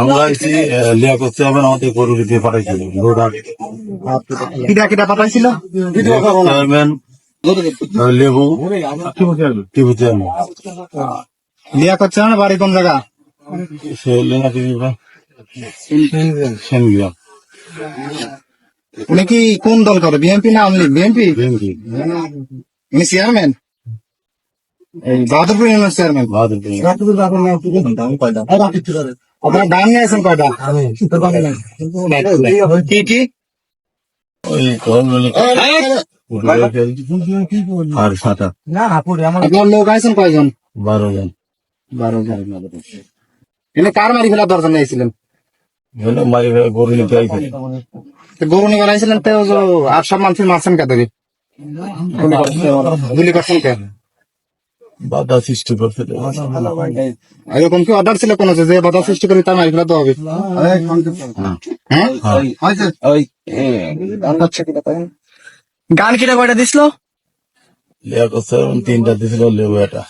আমরা এসে লিয়া করতে হবে আমাদের গরু দিতে পাঠাইছিল। কিটা কিটা পাঠাইছিল? Chairman Lebu TV chairman Liakat chairman বাড়ি কোন জায়গা? উনি কি কোন দল করে বিএনপি না আমলি বিএনপি? বিএনপি। উনি chairman? Bahadurpur union chairman. Bahadur আপনার ধান নিয়ে আসেন কয়টা? কি কি ওই আর সাতা। আপনার লোক আছেন কয়জন? বারো জন। বারো জন। এনে কার মারি ফেলার দরকার নিয়েছিলেন? গরু নিতে গরু নিয়ে তো আর সব মানুষ মারছেন কে দেখি গুলি করছেন কে? বাধা সৃষ্টি করছে। এরকম কি অর্ডার ছিল কোন যে বাধা সৃষ্টি করে তার মারি ফেলাতে হবে? হ্যাঁ। গান কিটা কয়টা দিছিল? তিনটা দিছিল লেবু এটা